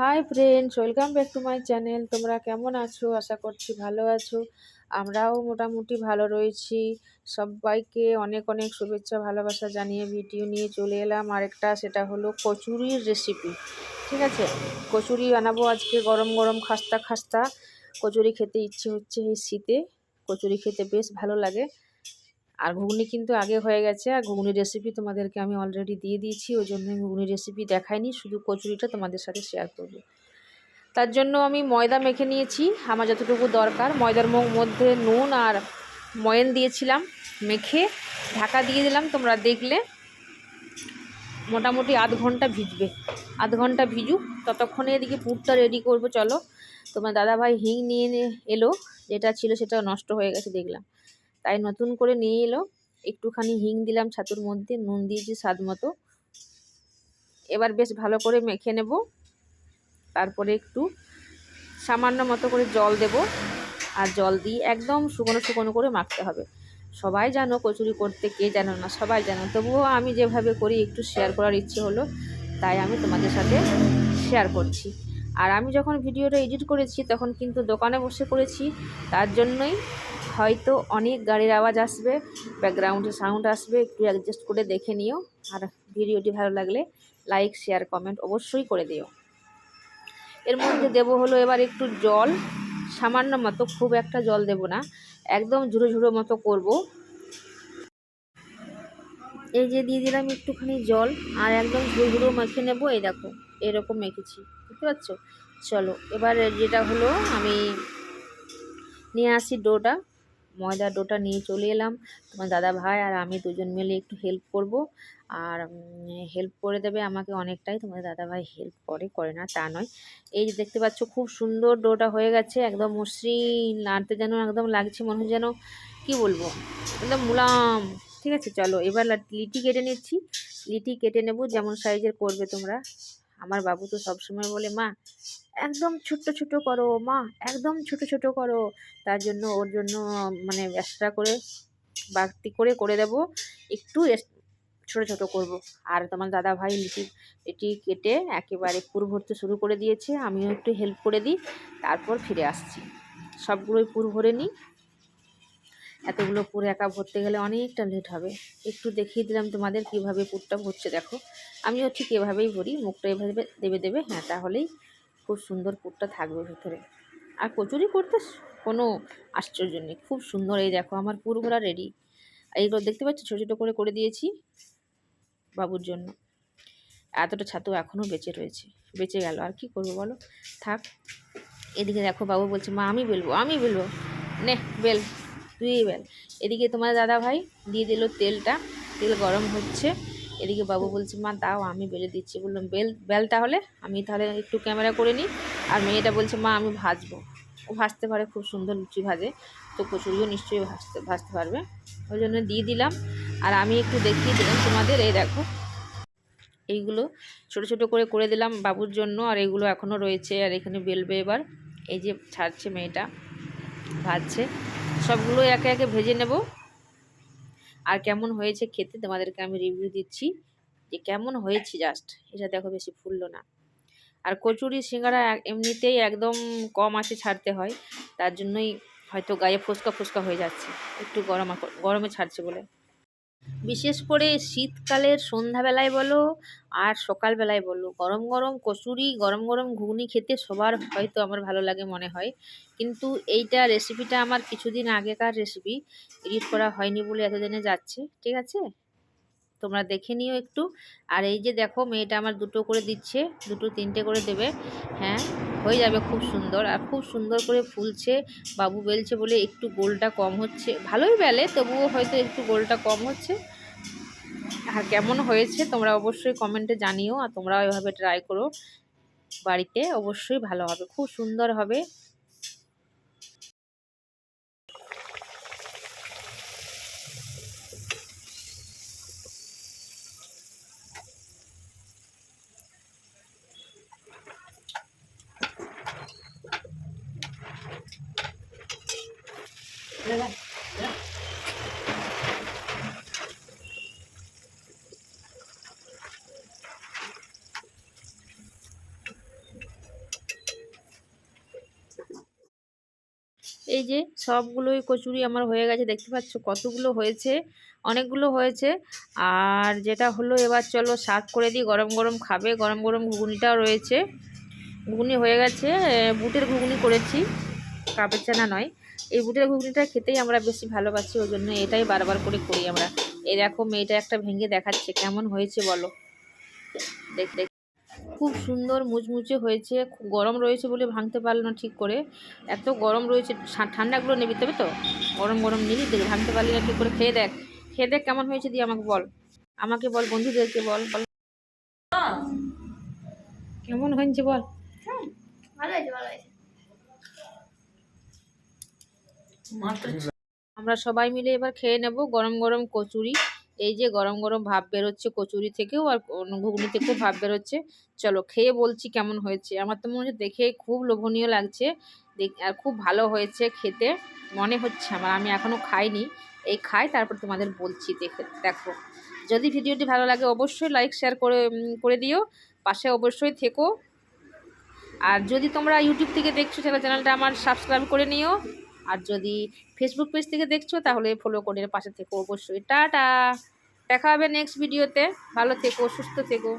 Hi friends welcome back to my channel তোমরা কেমন আছো? আশা করছি ভালো আছো। আমরাও মোটামুটি ভালো রয়েছি। সবাইকে অনেক অনেক শুভেচ্ছা, ভালোবাসা জানিয়ে ভিডিও নিয়ে চলে এলাম। আরেকটা সেটা হলো কচুরির রেসিপি ঠিক আছে? কচুরি বানাবো আজকে গরম গরম খাস্তা খাস্তা। কচুরি খেতে ইচ্ছে হচ্ছে এই শীতে। কচুরি খেতে বেশ ভালো লাগে। আর ঘুগনি কিন্তু আগে হয়ে গেছে। আর ঘুগনির রেসিপি তোমাদেরকে আমি অলরেডি দিয়ে দিয়েছি ওই জন্য ঘুগনির রেসিপি দেখাইনি, শুধু কচুরিটা তোমাদের সাথে শেয়ার করব। তার জন্য আমি ময়দা মেখে নিয়েছি, আমার যতটুকু দরকার। ময়দার মধ্যে নুন আর ময়ন দিয়েছিলাম, মেখে ঢাকা দিয়ে দিলাম, তোমরা দেখলে মোটামুটি আধ ঘণ্টা ভিজবে। আধ ঘণ্টা ভিজুক, ততক্ষণে এদিকে পুরটা রেডি করব, চলো। তোমার দাদাভাই হিং নিয়ে এলো, যেটা ছিল সেটা নষ্ট হয়ে গেছে, দেখলাম। তাই নতুন করে নিয়ে এলো। একটুখানি হিং দিলাম ছাতুর মধ্যে, নুন দিয়েছি স্বাদ মতো। এবার বেশ ভালো করে মেখে নেব। তারপরে একটু সামান্য মতো করে জল দেব। আর জল দিয়ে একদম শুকনো শুকনো করে মাখতে হবে। সবাই জানো কচুরি করতে কে জানো না, সবাই জানো। তবুও আমি যেভাবে করি, একটু শেয়ার করার ইচ্ছে হলো, তাই আমি তোমাদের সাথে শেয়ার করছি। আর আমি যখন ভিডিওটা এডিট করেছি, তখন কিন্তু দোকানে বসে করেছি, তার জন্যই হয়তো অনেক গাড়ির আওয়াজ আসবে ব্যাকগ্রাউন্ডে সাউন্ড আসবে, একটু অ্যাডজাস্ট করে দেখে নিও। আর ভিডিওটি ভালো লাগলে লাইক শেয়ার কমেন্ট অবশ্যই করে দিও। এর মধ্যে দেব হলো এবার একটু জল। সামান্য মতো, খুব একটা জল দেব না। একদম ঝুড়ো ঝুড়ো মতো করব। এই যে দিয়ে দিলাম একটুখানি জল, আর একদম ঝুড়ো ঝুড়ো মেখে নেব। এই দেখো, এরকম মেখেছি। বুঝতে পারছ? চলো, এবার যেটা হলো, আমি নিয়ে আসি ডোটা। ময়দার ডোটা নিয়ে চলে এলাম। তোমার দাদা ভাই আর আমি দুজন মিলে একটু হেল্প করব। আর হেল্প করে দেবে আমাকে অনেকটাই। তোমার দাদা ভাই হেল্প করে করে না, তা নয়। এই যে দেখতে পাচ্ছ, খুব সুন্দর ডোটা হয়ে গেছে। একদম মসৃণ, নাড়তে যেন একদম লাগছে, মনে হয় যেন, কী বলব? একদম মুলাম। ঠিক আছে, চলো, এবার লিটি কেটে নিচ্ছি। লিটি কেটে নেব, যেমন সাইজের করবে তোমরা। আমার বাবু তো সবসময় বলে, মা, একদম ছোট্ট ছোট করো, মা, একদম ছোট ছোট করো। তার জন্য ওর জন্য মানে এক্সট্রা করে বাড়তি করে করে দেব। একটু ছোট ছোট করব। আর তোমার দাদা ভাই লিটি এটি কেটে একেবারে পুর ভরতে শুরু করে দিয়েছে। আমিও একটু হেল্প করে দিই। তারপর ফিরে আসছি। সবগুলোই পুর ভরে নিই। এতগুলো পুর একা ভরতে গেলে অনেকটা লেট হবে। একটু দেখিয়ে দিলাম তোমাদের কীভাবে পুরটা ভরছে, দেখো। আমিও ঠিক এভাবেই ভরি, মুখটা এভাবে দেবে দেবে হ্যাঁ তাহলেই খুব সুন্দর পুরটা থাকবে ভেতরে। আর কচুরি করতে কোনো আশ্চর্য নেই, খুব সুন্দর, এই দেখো, আমার পুর ভরা রেডি এইগুলো দেখতে পাচ্ছি? ছোটো ছোটো করে করে দিয়েছি বাবুর জন্য। এতটা ছাতু এখনও বেঁচে রয়েছে, বেঁচে গেল, আর কি করব বলো? থাক, এদিকে দেখো, বাবু বলছে, মা, আমি বেলবো আমি বেলবো। নে, বেল। তুই এদিকে তোমার দাদা ভাই দিয়ে দিল তেলটা, তেল গরম হচ্ছে। এদিকে বাবু বলছে, মা, দাও, আমি বেলে দিচ্ছি। বললাম, বেল বেল তাহলে? আমি তাহলে একটু ক্যামেরা করে নিই। আর মেয়েটা বলছে, মা, আমি ভাজবো। ও ভাজতে পারে, খুব সুন্দর লুচি ভাজে। তো কচুরিও নিশ্চয়ই ভাজতে ভাজতে পারবে। ওই জন্য দিয়ে দিলাম। আর আমি একটু দেখিয়ে দিলাম তোমাদের, এই দেখো। এইগুলো ছোট ছোট করে করে দিলাম বাবুর জন্য, আর এগুলো এখনও রয়েছে। আর এখানে বেলবে এবার। এই যে ছাড়ছে মেয়েটা, ভাজছে। সবগুলো একে একে ভেজে নেব। আর কেমন হয়েছে খেতে তোমাদেরকে আমি রিভিউ দিচ্ছি। যে কেমন হয়েছে জাস্ট এটা দেখো বেশি ফুললো না। আর কচুরি, সিঙ্গারা এমনিতেই একদম কম আছে ছাড়তে হয়। তার জন্যই হয়তো গায়ে ফুসকা ফুসকা হয়ে যাচ্ছে। একটু গরম গরমে ছাড়ছে বলে। বিশেষ করে শীতকালের সন্ধ্যাবেলায় বলো আর সকালবেলায় বলো। গরম গরম কচুরি, গরম গরম ঘুগনি খেতে সবার হয়তো আমার ভালো লাগে মনে হয়। কিন্তু এইটা রেসিপিটা আমার কিছুদিন আগেকার রেসিপি এডিট করা হয়নি বলে এতদিনে যাচ্ছে। ঠিক আছে? তোমরা দেখে নিও একটু। আর এই যে দেখো, মেয়েটা আমার দুটো করে দিচ্ছে, দুটো তিনটে করে দেবে। হ্যাঁ হয়ে যাবে খুব সুন্দর। আর খুব সুন্দর করে ফুলছে, বাবু বেলছে বলে একটু গোলটা কম হচ্ছে। ভালোই বেলে, তবুও হয়তো একটু গোলটা কম হচ্ছে। আর কেমন হয়েছে তোমরা অবশ্যই কমেন্টে জানিও, আর তোমরাও এভাবে ট্রাই করো। বাড়িতে অবশ্যই ভালো হবে, খুব সুন্দর হবে। এই যে সবগুলোই কচুরি আমার হয়ে গেছে, দেখতে পাচ্ছ কতগুলো হয়েছে? অনেকগুলো হয়েছে। আর যেটা হলো, এবার চলো শাক করে দিই, গরম গরম খাবে। গরম গরম ঘুগনিটাও রয়েছে। ঘুগনি হয়ে গেছে। বুটের ঘুগনি করেছি। কাপের চানা নয়। এই বুটের ঘুগনিটা খেতেই আমরা বেশি ভালোবাসি ওই জন্য এটাই বারবার করে করি আমরা। এই দেখো মেয়েটা একটা ভেঙে দেখাচ্ছে কেমন হয়েছে বলো? দেখ দেখ। খুব সুন্দর মুচমুচে হয়েছে খুব গরম রয়েছে বলে ভাঙতে পারল না ঠিক করে। এত গরম রয়েছে ঠান্ডাগুলো নিবি তবে তো? গরম গরম নিবি দেখ ভাঙতে পারলি না ঠিক করে। খেয়ে দেখ খেয়ে দেখ কেমন হয়েছে দিয়ে আমাকে বল। আমাকে বল বন্ধুদেরকে বল বল। কেমন হয়েছে বল? ভালো হয়েছে ভালো হয়েছে। আমরা সবাই মিলে এবার খেয়ে নেব গরম গরম কচুরি। এই যে গরম গরম ভাব বেরোচ্ছে কচুরি থেকেও আর ঘুগনি থেকেও ভাব বেরোচ্ছে। চলো খেয়ে বলছি কেমন হয়েছে। আমার তো মনে হচ্ছে দেখে খুব লোভনীয় লাগছে। দেখ আর খুব ভালো হয়েছে খেতে। মনে হচ্ছে আমার আমি এখনও খাইনি। এই খাই তারপর তোমাদের বলছি দেখে দেখো। যদি ভিডিওটি ভালো লাগে অবশ্যই লাইক শেয়ার করে করে দিও। পাশে অবশ্যই থেকো। আর যদি তোমরা ইউটিউব থেকে দেখছ তাহলে চ্যানেলটা আমার সাবস্ক্রাইব করে নিও। আর যদি ফেসবুক পেজ থেকে দেখছ, তাহলে ফলো করে পাশে থেকো অবশ্যই। টাটা! দেখা হবে নেক্সট ভিডিওতে ভালো থেকো, সুস্থ থেকো।